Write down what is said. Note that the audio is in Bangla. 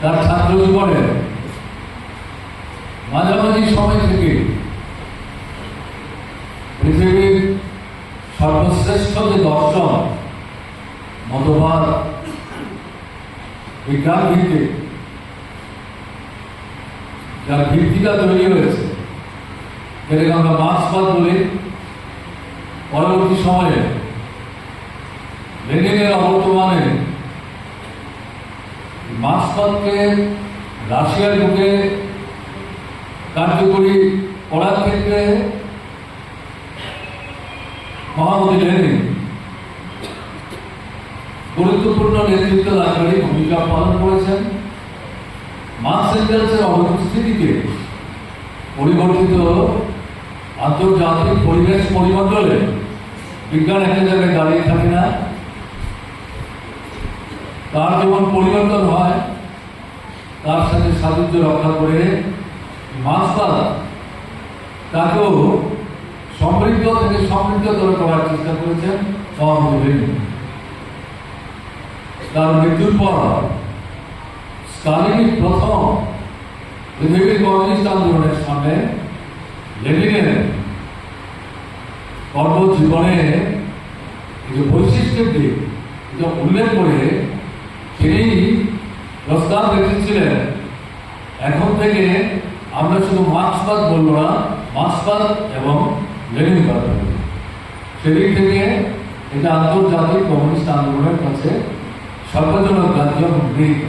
তার ছাত্র জীবনের মাঝামাঝি সময় থেকে পৃথিবীর সর্বশ্রেষ্ঠ যে দর্শন, মতবাদ বিজ্ঞান ভিত্তিক যার ভিত্তিটা তৈরি হয়েছে যেটাকে আমরা মার্ক্সবাদ বলি। পরবর্তী সময়ে লেনিনের অবর্তমানে মার্ক্সবাদকে রাশিয়ার বুকে কার্যকরী করার ক্ষেত্রে মহামতি লেনিন গুরুত্বপূর্ণ নেতৃত্ব দানকারী ভূমিকা পালন করেছেন। মার্কস এঙ্গেলসের অনুপস্থিতিতে পরিবর্তিত আন্তর্জাতিক পরিবেশ পরিমণ্ডলে বিজ্ঞান একটা জায়গায় দাঁড়িয়ে থাকে না। তার যেমন পরিবর্তন হয়, তার সাথে সাযুজ্য রক্ষা করে মাস্টার তাকেও সমৃদ্ধ থেকে সমৃদ্ধতর করার চেষ্টা করেছেন সহমতি তার মৃত্যুর পর স্টালিন প্রথম পৃথিবীর কমিউনিস্ট আন্দোলনের সামনে লেনিনের কর্মজীবনে যে বৈশিষ্ট্যের দিক উল্লেখ করে তিনি প্রস্তাব রেখেছিলেন এখন থেকে আমরা শুধু মার্ক্সবাদ বলব না, মার্ক্সবাদ এবং লেনিনবাদ বলব। সেদিক থেকে এটা আন্তর্জাতিক কমিউনিস্ট আন্দোলনের কাছে সর্বজনক জাতীয় গৃহীত